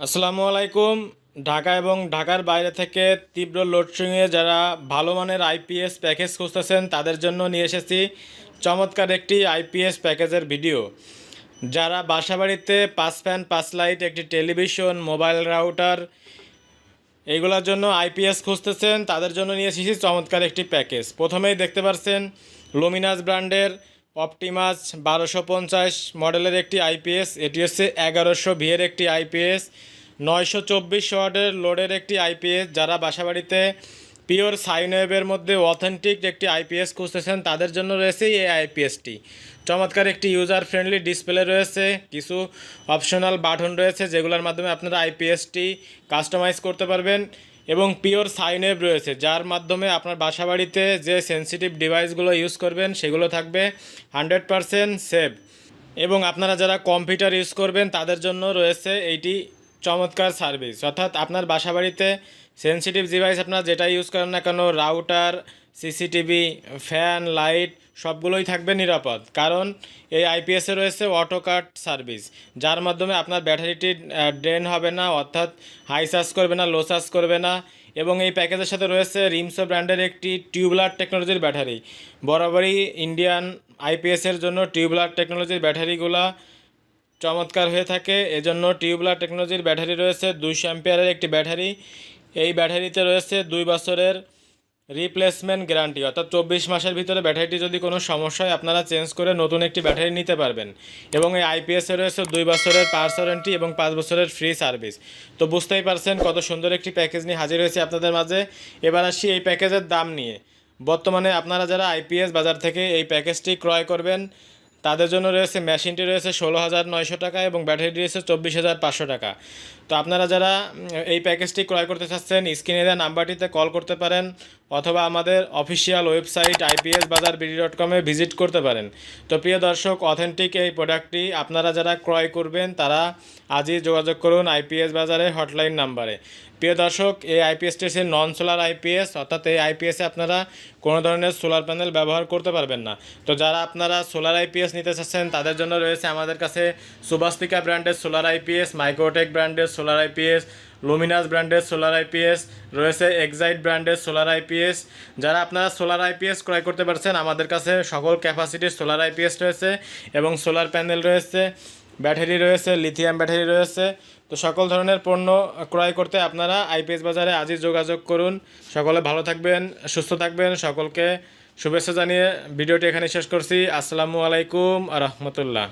আসসালামু আলাইকুম। ঢাকা এবং ঢাকার বাইরে থেকে তীব্র লোডশেডিংয়ে যারা ভালো মানের আইপিএস প্যাকেজ খুঁজতেছেন, তাদের জন্য নিয়ে এসেছি চমৎকার একটি আইপিএস প্যাকেজের ভিডিও। যারা বাসাবাড়িতে পাঁচ ফ্যান, পাঁচ লাইট, একটি টেলিভিশন, মোবাইল রাউটার এইগুলোর জন্য আইপিএস খুঁজতেছেন, তাদের জন্য নিয়ে এসেছি চমৎকার একটি প্যাকেজ। প্রথমেই দেখতে পাচ্ছেন লুমিনাস ব্র্যান্ডের অপটিমাস বারোশো পঞ্চাশ মডেলের একটি আইপিএস এটি হচ্ছে এগারোশো ভিয়ের একটি আইপিএস নয়শো চব্বিশ ওয়াটের লোডের একটি আইপিএস যারা বাসাবাড়িতে পিওর সাইনওয়েবের মধ্যে অথেন্টিক একটি আইপিএস খুঁজতেছেন, তাদের জন্য রয়েছে এই আইপিএসটি চমৎকার একটি ইউজার ফ্রেন্ডলি ডিসপ্লে রয়েছে, কিছু অপশনাল বাটন রয়েছে যেগুলোর মাধ্যমে আপনারা আইপিএসটি কাস্টমাইজ করতে পারবেন। এবং পিওর সাইন ওয়েভ রয়েছে, যার মাধ্যমে আপনার বাসাবাড়িতে যে সেন্সিটিভ ডিভাইসগুলো ইউজ করবেন, সেগুলো থাকবে হান্ড্রেড পারসেন্ট সেফ এবং আপনারা যারা কম্পিউটার ইউজ করবেন, তাদের জন্য রয়েছে এইটি চমৎকার সার্ভিস অর্থাৎ আপনার বাসাবাড়িতে সেন্সিটিভ ডিভাইস আপনার যেটা ইউজ করেন না কেন রাউটার সিসিটিভি, ফ্যান, লাইট, সবগুলোই থাকবে নিরাপদ। কারণ এই আইপিএসে রয়েছে অটো কাট সার্ভিস। যার মাধ্যমে আপনার ব্যাটারিটি ড্রেন হবে না, অর্থাৎ হাই চার্জ করবে না, লো চার্জ করবে না। এবং এই প্যাকেজের সাথে রয়েছে রিমসো ব্র্যান্ডের একটি টিউবলার টেকনোলজির ব্যাটারি। বরাবরই ইন্ডিয়ান আইপিএসের জন্য টিউবলার টেকনোলজির ব্যাটারিগুলা চমৎকার হয়ে থাকে। এজন্য টিউবলার টেকনোলজির ব্যাটারি রয়েছে দুইশো অ্যাম্পিয়ারের একটি ব্যাটারি। এই ব্যাটারিতে রয়েছে দুই বছরের রিপ্লেসমেন্ট গ্যারান্টি অর্থাৎ চব্বিশ মাসের ভিতরে ব্যাটারিটি যদি কোনো সমস্যা হয়, আপনারা চেঞ্জ করে নতুন একটি ব্যাটারি নিতে পারবেন। এবং এই আইপিএসে রয়েছে দুই বছরের পার্স ওয়ারেন্টি এবং পাঁচ বছরের ফ্রি সার্ভিস তো বুঝতেই পারছেন কত সুন্দর একটি প্যাকেজ নিয়ে হাজির হয়েছে আপনাদের মাঝে। এবার আসি এই প্যাকেজের দাম নিয়ে। বর্তমানে আপনারা যারা আইপিএস বাজার থেকে এই প্যাকেজটি ক্রয় করবেন তাদের জন্য রয়েছে মেশিনটি রয়েছে ষোলো হাজার নয়শো টাকা এবং ব্যাটারিটি রয়েছে চব্বিশ হাজার পাঁচশো টাকা। তো আপনারা যারা এই প্যাকেজটি ক্রয় করতে চাচ্ছেন, স্ক্রিনে দেওয়া নাম্বারটিতে কল করতে পারেন অথবা আমাদের official website IPS Bazar BD dot কমে ভিজিট করতে পারেন। তো প্রিয় দর্শক, অথেন্টিক এই প্রোডাক্টটি আপনারা যারা ক্রয় করবেন, তারা আজই যোগাযোগ করুন আইপিএস বাজারে হটলাইন নাম্বারে। প্রিয় দর্শক, এই আইপিএসটি হচ্ছে নন সোলার আইপিএস, অর্থাৎ এই আইপিএসে আপনারা কোনো ধরনের সোলার প্যানেল ব্যবহার করতে পারবেন না। তো যারা আপনারা সোলার আইপিএস নিতে চাচ্ছেন, তাদের জন্য রয়েছে আমাদের কাছে সুবাস্তিকা ব্র্যান্ডের সোলার আইপিএস মাইক্রোটেক ব্র্যান্ডের সোলার আইপিএস লুমিনাস ব্র্যান্ডের সোলার আইপিএস রয়েছে এক্সাইট ব্র্যান্ডের সোলার আইপিএস যারা আপনারা সোলার আইপিএস ক্রয় করতে পারছেন, আমাদের কাছে সকল ক্যাপাসিটির সোলার আইপিএস রয়েছে এবং সোলার প্যানেল রয়েছে ব্যাটারি রয়েছে লিথিয়াম ব্যাটারি রয়েছে। তো সকল ধরনের পণ্য ক্রয় করতে আপনারা আইপিএস বাজারে আজই যোগাযোগ করুন। সকলে ভালো থাকবেন, সুস্থ থাকবেন, সকলকে শুভেচ্ছা জানিয়ে ভিডিওটি এখানে শেষ করছি। আসসালামু আলাইকুম রহমতুল্লাহ।